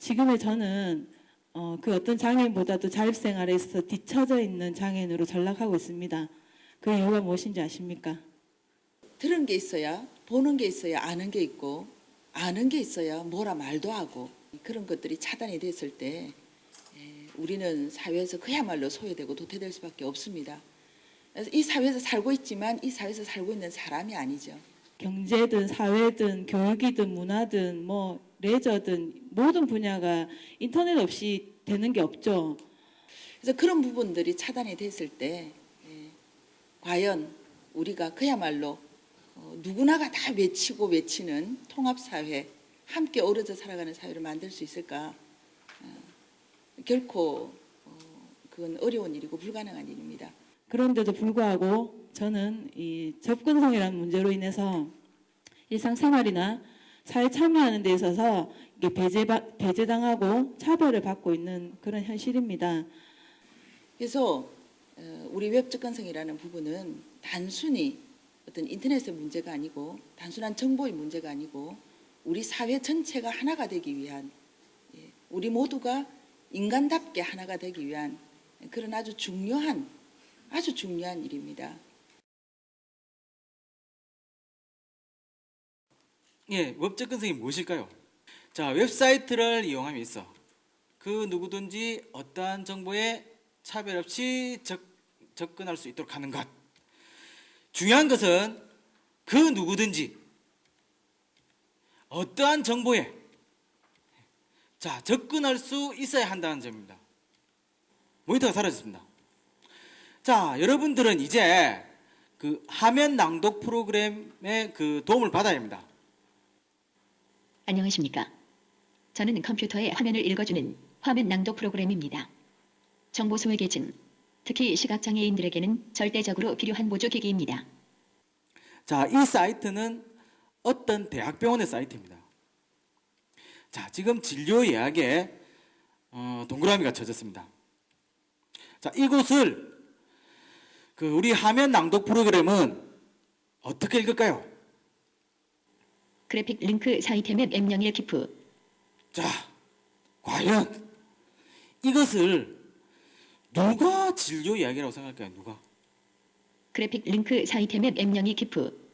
지금의 저는 어, 그 어떤 장애인보다도 자립생활에서 뒤처져 있는 장애인으로 전락하고 있습니다. 그 이유가 무엇인지 아십니까? 들은 게 있어야 보는 게 있어야 아는 게 있고 아는 게 있어야 뭐라 말도 하고 그런 것들이 차단이 됐을 때 에, 우리는 사회에서 그야말로 소외되고 도태될 수밖에 없습니다. 이 사회에서 살고 있지만 이 사회에서 살고 있는 사람이 아니죠. 경제든 사회든 교육이든 문화든 뭐 레저든 모든 분야가 인터넷 없이 되는 게 없죠. 그래서 그런 부분들이 차단이 됐을 때 에, 과연 우리가 그야말로 어, 누구나가 다 외치고 외치는 통합사회, 함께 어우러져 살아가는 사회를 만들 수 있을까? 어, 결코 어, 그건 어려운 일이고 불가능한 일입니다. 그런데도 불구하고 저는 이 접근성이라는 문제로 인해서 일상생활이나 사회 참여하는 데 있어서 배제 배제당하고 차별을 받고 있는 그런 현실입니다. 그래서 어, 우리 웹 접근성이라는 부분은 단순히 어떤 인터넷의 문제가 아니고 단순한 정보의 문제가 아니고 우리 사회 전체가 하나가 되기 위한 예, 우리 모두가 인간답게 하나가 되기 위한 그런 아주 중요한 아주 중요한 일입니다. 예, 웹 접근성이 무엇일까요? 자, 웹사이트를 이용함에 있어 그 누구든지 어떠한 정보에 차별 없이 접, 접근할 수 있도록 하는 것. 중요한 것은 그 누구든지 어떠한 정보에 자, 접근할 수 있어야 한다는 점입니다. 모니터가 사라졌습니다. 자, 여러분들은 이제 그 화면 낭독 프로그램의 그 도움을 받아야 합니다. 안녕하십니까. 저는 컴퓨터의 화면을 읽어주는 화면 낭독 프로그램입니다. 정보 소외 계층, 특히 시각장애인들에게는 절대적으로 필요한 보조기기입니다. 자, 이 사이트는 어떤 대학병원의 사이트입니다. 자, 지금 진료 예약에 어, 동그라미가 쳐졌습니다. 자, 이곳을 그 우리 화면 낭독 프로그램은 어떻게 읽을까요? 그래픽 링크 사이트 맵 M01 기프, 자, 과연 이것을 누가 진료 예약이라고 생각할까요? 누가? 그래픽 링크 사이트 맵 M02 기프,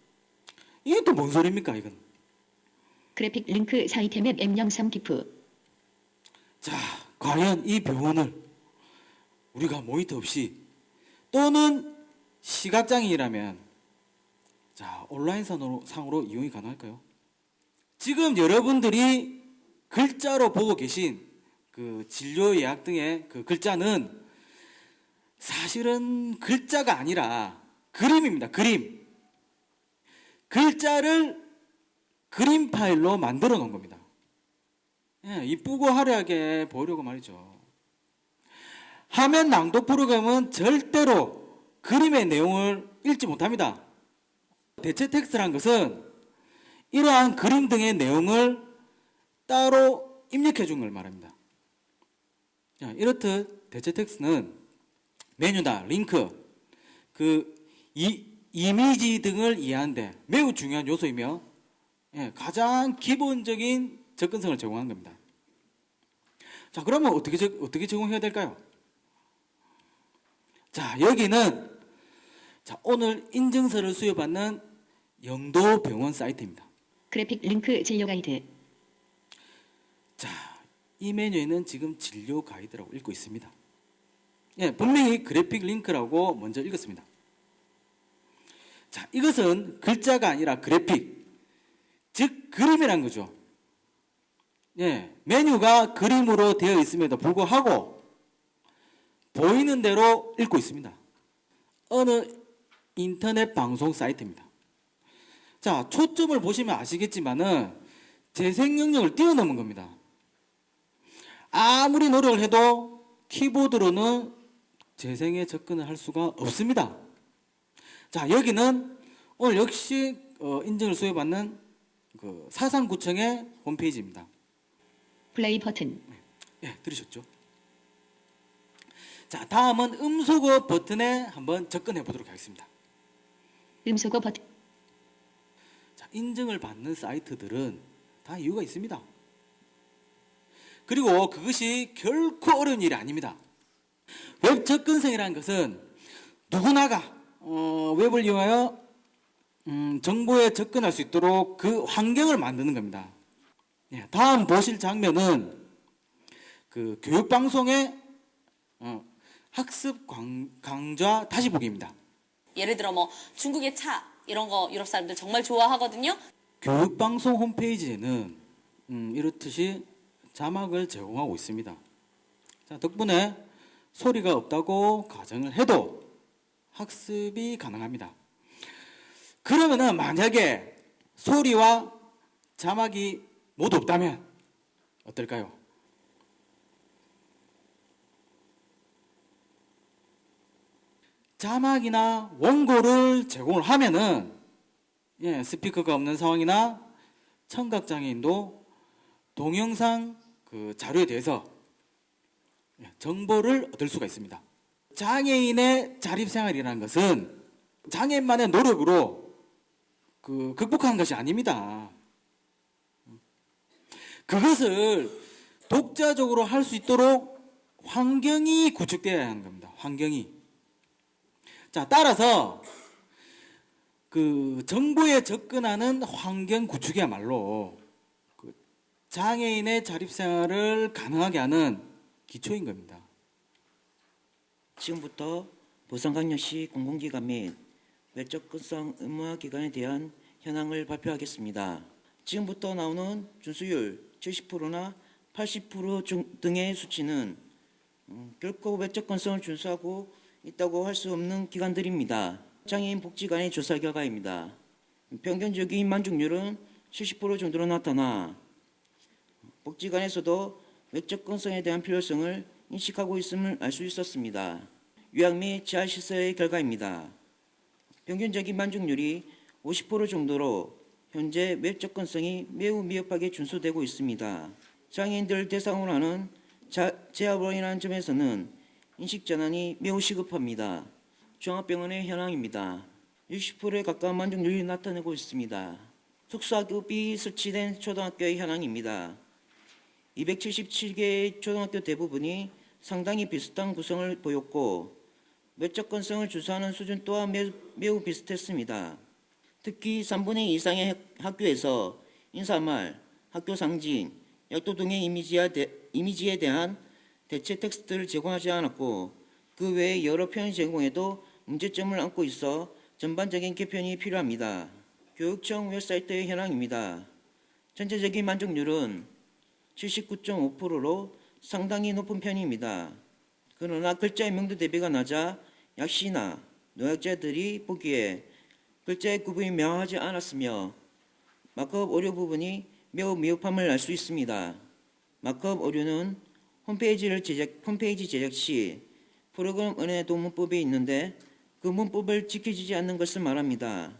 이게 또 뭔 소리입니까, 이건? 그래픽 링크 사이트 맵 M03 기프, 자, 과연 이 병원을 우리가 모니터 없이 또는 시각장애이라면 자, 온라인 상으로, 상으로 이용이 가능할까요? 지금 여러분들이 글자로 보고 계신 그 진료 예약 등의 그 글자는 사실은 글자가 아니라 그림입니다. 그림. 글자를 그림 파일로 만들어 놓은 겁니다. 예, 이쁘고 화려하게 보이려고 말이죠. 화면 낭독 프로그램은 절대로 그림의 내용을 읽지 못합니다. 대체 텍스트란 것은 이러한 그림 등의 내용을 따로 입력해 준 걸 말합니다. 자, 이렇듯 대체 텍스트는 메뉴나 링크, 그 이, 이미지 등을 이해하는데 매우 중요한 요소이며 예, 가장 기본적인 접근성을 제공한 겁니다. 자, 그러면 어떻게 적- 어떻게 제공해야 될까요? 자, 여기는 자, 오늘 인증서를 수여받는 영도 병원 사이트입니다. 그래픽 링크 진료 가이드, 자, 이 메뉴에는 지금 진료 가이드라고 읽고 있습니다. 예, 분명히 그래픽 링크라고 먼저 읽었습니다. 자, 이것은 글자가 아니라 그래픽, 즉 그림이란 거죠. 예, 메뉴가 그림으로 되어 있음에도 불구하고 보이는 대로 읽고 있습니다. 어느 인터넷 방송 사이트입니다. 자, 초점을 보시면 아시겠지만은 재생 영역을 뛰어넘은 겁니다. 아무리 노력을 해도 키보드로는 재생에 접근을 할 수가 없습니다. 자, 여기는 오늘 역시 어, 인증을 수여받는 그 사상구청의 홈페이지입니다. 플레이 버튼, 예, 들으셨죠? 자, 다음은 음소거 버튼에 한번 접근해 보도록 하겠습니다. 음소거 버튼, 자, 인증을 받는 사이트들은 다 이유가 있습니다. 그리고 그것이 결코 어려운 일이 아닙니다. 웹 접근성이라는 것은 누구나가 어, 웹을 이용하여 음, 정보에 접근할 수 있도록 그 환경을 만드는 겁니다. 예, 다음 보실 장면은 그 교육방송의 어, 학습 강, 강좌 다시 보기입니다. 예를 들어 뭐 중국의 차 이런 거 유럽 사람들 정말 좋아하거든요. 교육방송 홈페이지에는 음, 이렇듯이 자막을 제공하고 있습니다. 자, 덕분에 소리가 없다고 가정을 해도 학습이 가능합니다. 그러면은 만약에 소리와 자막이 모두 없다면 어떨까요? 자막이나 원고를 제공을 하면은 예, 스피커가 없는 상황이나 청각 장애인도 동영상 그 자료에 대해서 예, 정보를 얻을 수가 있습니다. 장애인의 자립 생활이라는 것은 장애인만의 노력으로 그 극복하는 것이 아닙니다. 그것을 독자적으로 할 수 있도록 환경이 구축되어야 하는 겁니다. 환경이. 자, 따라서 그 정보에 접근하는 환경 구축이야말로 그 장애인의 자립 생활을 가능하게 하는 기초인 겁니다. 지금부터 부산광역시 공공기관 및 외적근성 의무화 기관에 대한 현황을 발표하겠습니다. 지금부터 나오는 준수율 70%나 80% 등의 수치는 음, 결코 외적근성을 준수하고 있다고 할 수 없는 기관들입니다. 장애인 복지관의 조사 결과입니다. 평균적인 만족률은 70% 정도로 나타나 복지관에서도 외적근성에 대한 필요성을 인식하고 있음을 알 수 있었습니다. 요약 및 재활 시설의 결과입니다. 평균적인 만족률이 50% 정도로 현재 외적근성이 매우 미흡하게 준수되고 있습니다. 장애인들 대상으로 하는 인한 점에서는 인식 전환이 매우 시급합니다. 종합병원의 현황입니다. 60%에 가까운 만족률이 나타내고 있습니다. 특수학급이 설치된 초등학교의 현황입니다. 277개의 초등학교 대부분이 상당히 비슷한 구성을 보였고 외적건성을 주사하는 수준 또한 매우, 매우 비슷했습니다. 특히 3분의 2 이상의 학- 학교에서 인사말, 학교 상징, 약도 등의 이미지에 대한 대체 텍스트를 제공하지 않았고 그 외에 여러 표현 제공에도 문제점을 안고 있어 전반적인 개편이 필요합니다. 교육청 웹사이트의 현황입니다. 전체적인 만족률은 79.5%로 상당히 높은 편입니다. 그러나 글자의 명도 대비가 낮아 약시나 노약자들이 보기에 글자의 구분이 명확하지 않았으며 마크업 오류 부분이 매우 미흡함을 알 수 있습니다. 마크업 오류는 홈페이지를 제작, 홈페이지 제작 시 프로그램 은행도 문법이 있는데 그 문법을 지켜지지 않는 것을 말합니다.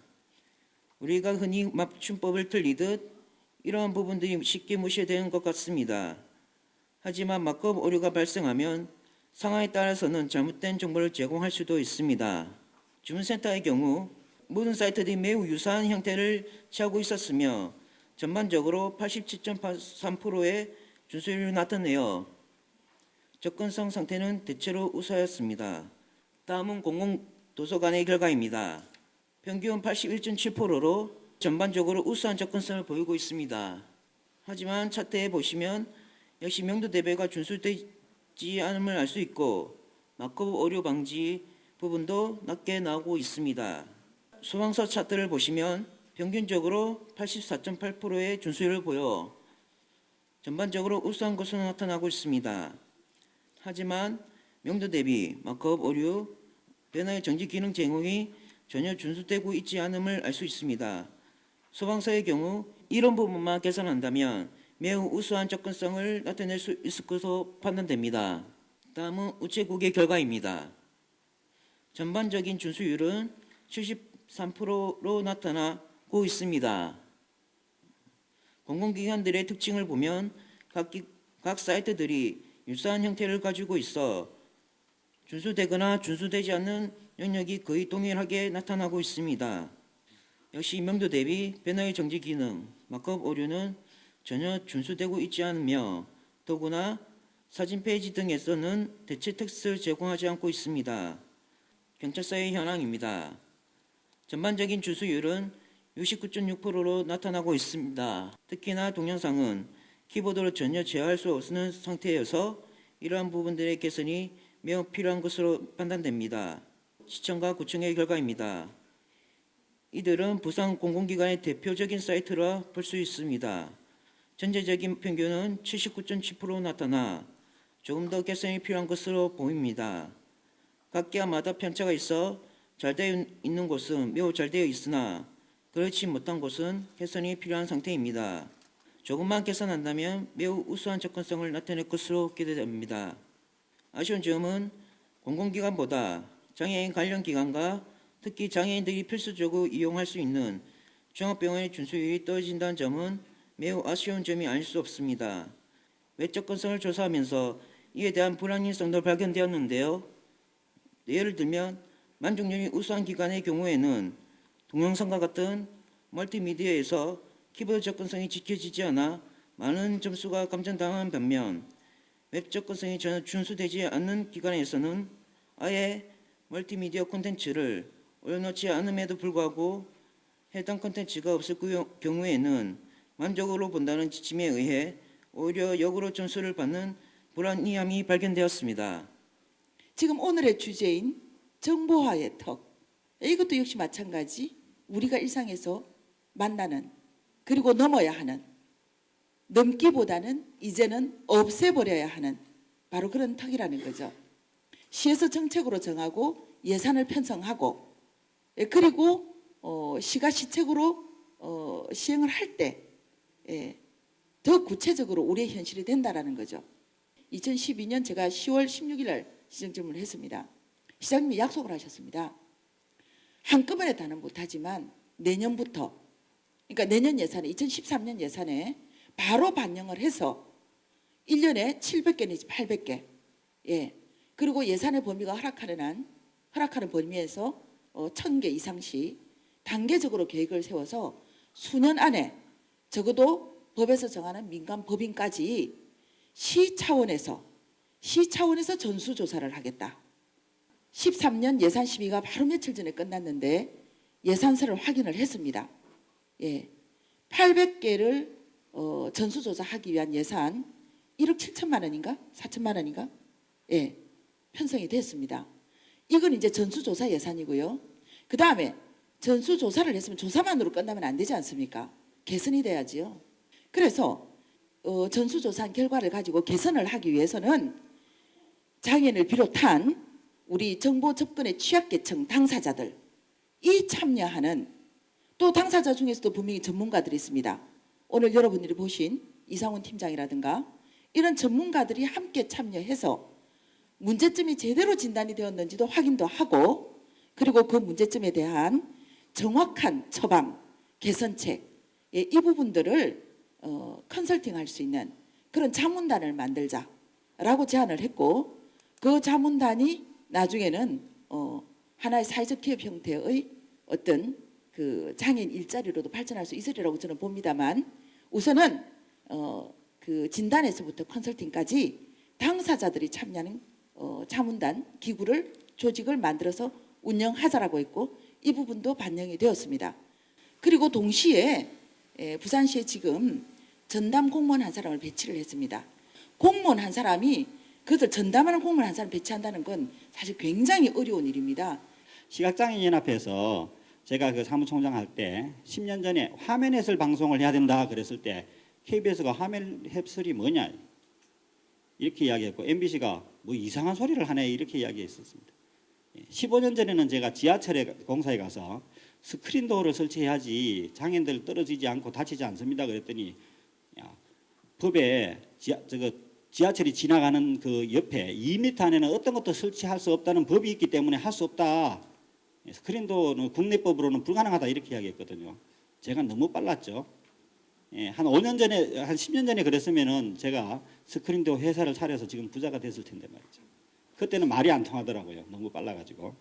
우리가 흔히 맞춤법을 틀리듯 이러한 부분들이 쉽게 무시되는 것 같습니다. 하지만 마크업 오류가 발생하면 상황에 따라서는 잘못된 정보를 제공할 수도 있습니다. 주문센터의 경우 모든 사이트들이 매우 유사한 형태를 취하고 있었으며 전반적으로 87.3%의 준수율을 나타내어 접근성 상태는 대체로 우수하였습니다. 다음은 공공도서관의 결과입니다. 평균 81.7%로 전반적으로 우수한 접근성을 보이고 있습니다. 하지만 차트에 보시면 역시 명도 대비가 준수되지 않음을 알 수 있고 마크업 오류 방지 부분도 낮게 나오고 있습니다. 소방서 차트를 보시면 평균적으로 84.8%의 준수율을 보여 전반적으로 우수한 것으로 나타나고 있습니다. 하지만 명도 대비 마크업 오류 변화의 정지 기능 제공이 전혀 준수되고 있지 않음을 알 수 있습니다. 소방서의 경우 이런 부분만 개선한다면 매우 우수한 접근성을 나타낼 수 있을 것으로 판단됩니다. 다음은 우체국의 결과입니다. 전반적인 준수율은 73%로 나타나고 있습니다. 공공기관들의 특징을 보면 각, 기- 각 사이트들이 유사한 형태를 가지고 있어 준수되거나 준수되지 않는 영역이 거의 동일하게 나타나고 있습니다. 역시 명도 대비 변화의 정지 기능, 마크업 오류는 전혀 준수되고 있지 않으며 더구나 사진 페이지 등에서는 대체 텍스트를 제공하지 않고 있습니다. 경찰서의 현황입니다. 전반적인 주수율은 69.6%로 나타나고 있습니다. 특히나 동영상은 키보드로 전혀 제어할 수 없는 상태여서 이러한 부분들의 개선이 매우 필요한 것으로 판단됩니다. 시청과 구청의 결과입니다. 이들은 부산 공공기관의 대표적인 사이트라 볼 수 있습니다. 전체적인 평균은 79.7% 나타나 조금 더 개선이 필요한 것으로 보입니다. 각 기관마다 편차가 있어 잘 되어 있는 곳은 매우 잘 되어 있으나 그렇지 못한 곳은 개선이 필요한 상태입니다. 조금만 개선한다면 매우 우수한 접근성을 나타낼 것으로 기대됩니다. 아쉬운 점은 공공기관보다 장애인 관련 기관과 특히 장애인들이 필수적으로 이용할 수 있는 종합병원의 준수율이 떨어진다는 점은 매우 아쉬운 점이 아닐 수 없습니다. 외적 건성을 조사하면서 이에 대한 불합리성도 발견되었는데요. 예를 들면 만족률이 우수한 기관의 경우에는 동영상과 같은 멀티미디어에서 키보드 접근성이 지켜지지 않아 많은 점수가 감점당한 반면 웹 접근성이 전혀 준수되지 않는 기관에서는 아예 멀티미디어 콘텐츠를 올려놓지 않음에도 불구하고 해당 콘텐츠가 없을 그 경우에는 만족으로 본다는 지침에 의해 오히려 역으로 점수를 받는 불합리함이 발견되었습니다. 지금 오늘의 주제인 정보화의 턱. 이것도 역시 마찬가지 우리가 일상에서 만나는 그리고 넘어야 하는 넘기보다는 이제는 없애버려야 하는 바로 그런 턱이라는 거죠. 시에서 정책으로 정하고 예산을 편성하고 예, 그리고 어, 시가 시책으로 어, 시행을 할때 예, 더 구체적으로 우리의 현실이 된다라는 거죠. 2012년 제가 10월 16일 날 시정 질문을 했습니다. 시장님이 약속을 하셨습니다. 한꺼번에 다는 못하지만 내년부터 그러니까 내년 예산에 2013년 예산에 바로 반영을 해서 1년에 700개 내지 800개 예 그리고 예산의 범위가 허락하는 한 허락하는 범위에서 어, 1000개 이상씩 단계적으로 계획을 세워서 수년 안에 적어도 법에서 정하는 민간 법인까지 시 차원에서 시 차원에서 전수조사를 하겠다. 13년 예산 심의가 바로 며칠 전에 끝났는데 예산서를 확인을 했습니다. 예. 800개를 어, 전수조사하기 위한 예산 1억 7천만 원인가? 4천만 원인가? 예. 편성이 됐습니다. 이건 이제 전수조사 예산이고요. 그 다음에 전수조사를 했으면 조사만으로 끝나면 안 되지 않습니까? 개선이 돼야지요. 그래서 어, 전수조사한 결과를 가지고 개선을 하기 위해서는 장애인을 비롯한 우리 정보 접근의 취약계층 당사자들 이 참여하는 또 당사자 중에서도 분명히 전문가들이 있습니다. 오늘 여러분들이 보신 이상훈 팀장이라든가 이런 전문가들이 함께 참여해서 문제점이 제대로 진단이 되었는지도 확인도 하고 그리고 그 문제점에 대한 정확한 처방, 개선책 예, 이 부분들을 어, 컨설팅할 수 있는 그런 자문단을 만들자라고 제안을 했고 그 자문단이 나중에는 어, 하나의 사회적 기업 형태의 어떤 그 장애인 일자리로도 발전할 수 있으리라고 저는 봅니다만 우선은 어, 그 진단에서부터 컨설팅까지 당사자들이 참여하는 어, 자문단 기구를 조직을 만들어서 운영하자라고 했고 이 부분도 반영이 되었습니다. 그리고 동시에 에, 부산시에 지금 전담 공무원 한 사람을 배치를 했습니다. 공무원 한 사람이 그것을 전담하는 공무원 한 사람 배치한다는 건 사실 굉장히 어려운 일입니다. 시각장애인연합회에서 제가 그 사무총장 할 때 10년 전에 화면 해설 방송을 해야 된다 그랬을 때 KBS가 화면 해설이 뭐냐 이렇게 이야기했고 MBC가 뭐 이상한 소리를 하네 이렇게 이야기했었습니다. 15년 전에는 제가 지하철에 공사에 가서 스크린 도어를 설치해야지 장애인들 떨어지지 않고 다치지 않습니다. 그랬더니 야, 법에 지하, 저거 지하철이 지나가는 그 옆에 2m 안에는 어떤 것도 설치할 수 없다는 법이 있기 때문에 할 수 없다. 스크린도어는 국내법으로는 불가능하다 이렇게 이야기했거든요. 제가 너무 빨랐죠. 예, 한 5년 전에 한 10년 전에 그랬으면은 제가 스크린도어 회사를 차려서 지금 부자가 됐을 텐데 말이죠. 그때는 말이 안 통하더라고요. 너무 빨라가지고.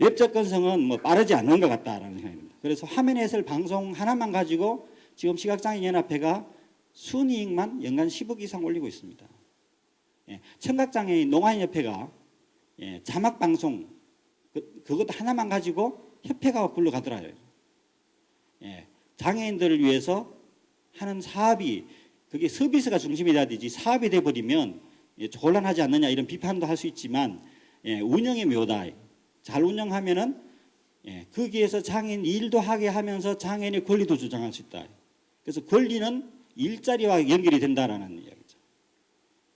웹 접근성은 뭐 빠르지 않는 것 같다라는 생각입니다. 그래서 화면 해설 방송 하나만 가지고 지금 시각장애인 연합회가 순이익만 연간 10억 이상 올리고 있습니다. 예, 청각장애인 농아인협회가 예, 자막 방송 그, 그것 하나만 가지고 협회가 굴러가더라요. 예, 장애인들을 위해서 하는 사업이 그게 서비스가 중심이 돼야 되지 사업이 돼 버리면 예, 곤란하지 않느냐 이런 비판도 할 수 있지만 예, 운영의 묘다. 잘 운영하면은 예, 거기에서 장애인 일도 하게 하면서 장애인의 권리도 주장할 수 있다. 그래서 권리는 일자리와 연결이 된다라는 이야기죠.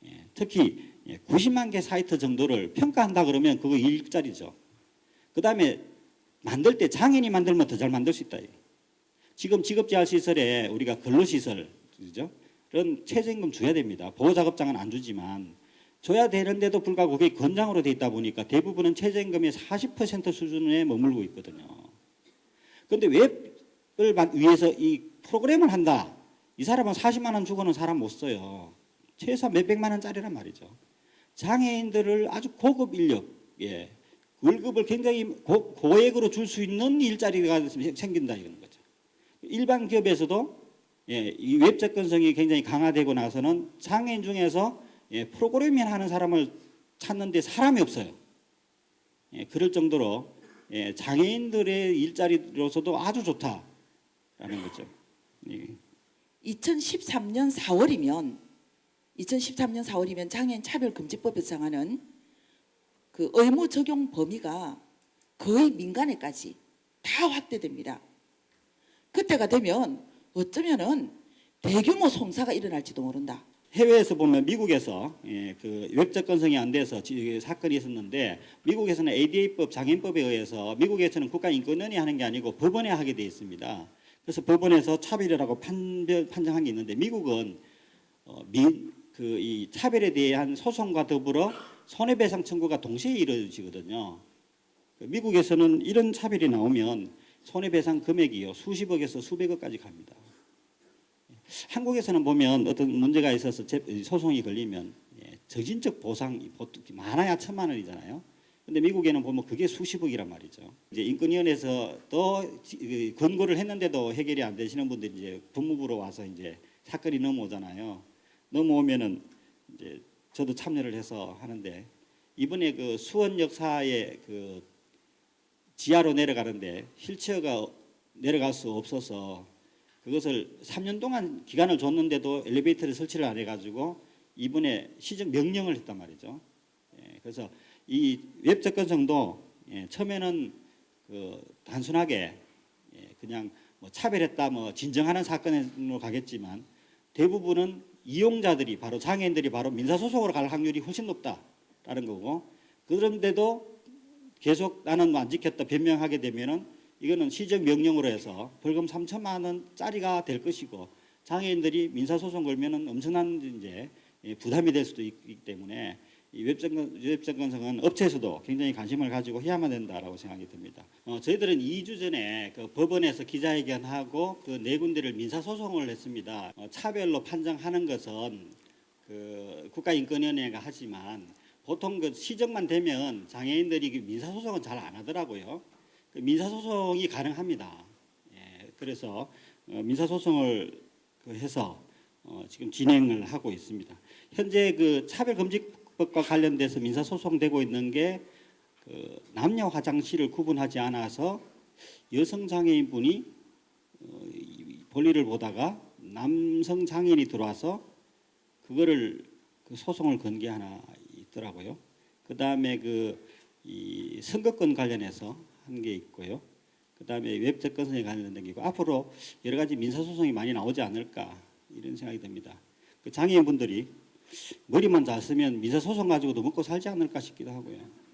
예, 특히 예, 90만 개 사이트 정도를 평가한다 그러면 그거 일자리죠. 그 다음에 만들 때 장애인이 만들면 더 잘 만들 수 있다. 지금 직업재활시설에 우리가 근로시설, 그죠? 그런 최저임금 줘야 됩니다. 보호작업장은 안 주지만 줘야 되는데도 불구하고 그게 건장으로 돼 있다 보니까 대부분은 최저임금의 40% 수준에 머물고 있거든요. 그런데 웹을 만- 위해서 이 프로그램을 한다. 이 사람은 40만 원 주고는 사람 못 써요. 최소한 몇백만 원짜리란 말이죠. 장애인들을 아주 고급 인력, 예, 월급을 굉장히 고, 고액으로 줄 수 있는 일자리가 생긴다 이런 거죠. 일반 기업에서도 예, 이 웹 접근성이 굉장히 강화되고 나서는 장애인 중에서 예, 프로그래밍 하는 사람을 찾는데 사람이 없어요. 예, 그럴 정도로 예, 장애인들의 일자리로서도 아주 좋다라는 거죠. 예. 2013년 4월이면 2013년 4월이면 장애인 차별금지법에 정하는 그 의무 적용 범위가 거의 민간에까지 다 확대됩니다. 그때가 되면 어쩌면은 대규모 송사가 일어날지도 모른다. 해외에서 보면 미국에서 예, 그 웹접근성이 안 돼서 지- 사건이 있었는데 미국에서는 ADA법 장애인법에 의해서 미국에서는 국가인권위원회 하는 게 아니고 법원에 하게 돼 있습니다. 그래서 법원에서 차별이라고 판별, 판정한 게 있는데 미국은 어, 민, 그 이 차별에 대한 소송과 더불어 손해배상 청구가 동시에 이루어지거든요. 그 미국에서는 이런 차별이 나오면 손해배상 금액이요 수십억에서 수백억까지 갑니다. 한국에서는 보면 어떤 문제가 있어서 재- 소송이 걸리면 예, 적인적 보상이 보통 많아야 천만 원이잖아요. 근데 미국에는 보면 그게 수십억이란 말이죠. 이제 인권위원회에서 또 지- 그 권고를 했는데도 해결이 안 되시는 분들이 이제 법무부로 와서 이제 사건이 넘어오잖아요. 넘어오면은 이제 저도 참여를 해서 하는데 이번에 그 수원 역사의 그 지하로 내려가는데 휠체어가 내려갈 수 없어서 그것을 3년 동안 기간을 줬는데도 엘리베이터를 설치를 안 해가지고 이번에 시정 명령을 했단 말이죠. 예, 그래서 이 웹 접근성도 예, 처음에는 그 단순하게 예, 그냥 뭐 차별했다, 뭐 진정하는 사건으로 가겠지만 대부분은 이용자들이 바로 장애인들이 바로 민사소송으로 갈 확률이 훨씬 높다라는 거고 그런데도 계속 나는 안 지켰다 변명하게 되면은 이거는 시정 명령으로 해서 벌금 3천만 원짜리가 될 것이고 장애인들이 민사소송 걸면은 엄청난 이제 예, 부담이 될 수도 있기 때문에 이 웹정건, 웹정건성은 업체에서도 굉장히 관심을 가지고 해야만 된다라고 생각이 듭니다. 어, 저희들은 2주 전에 그 법원에서 기자회견하고 그 네 군데를 민사소송을 했습니다. 어, 차별로 판정하는 것은 그 국가인권위원회가 하지만 보통 그 시정만 되면 장애인들이 그 민사소송은 잘 안 하더라고요. 그 민사소송이 가능합니다. 예, 그래서 어, 민사소송을 그 해서 어, 지금 진행을 하고 있습니다. 현재 그 차별금지 법과 관련돼서 민사소송되고 있는 게 그 남녀 화장실을 구분하지 않아서 여성 장애인분이 어, 이 볼일을 보다가 남성 장애인이 들어와서 그거를 그 소송을 건 게 하나 있더라고요. 그 다음에 그 이 선거권 관련해서 한 게 있고요. 그 다음에 웹 접근성에 관련된 게 있고 앞으로 여러 가지 민사 소송이 많이 나오지 않을까 이런 생각이 듭니다. 그 장애인분들이 머리만 잘 쓰면 민사 소송 가지고도 먹고 살지 않을까 싶기도 하고요.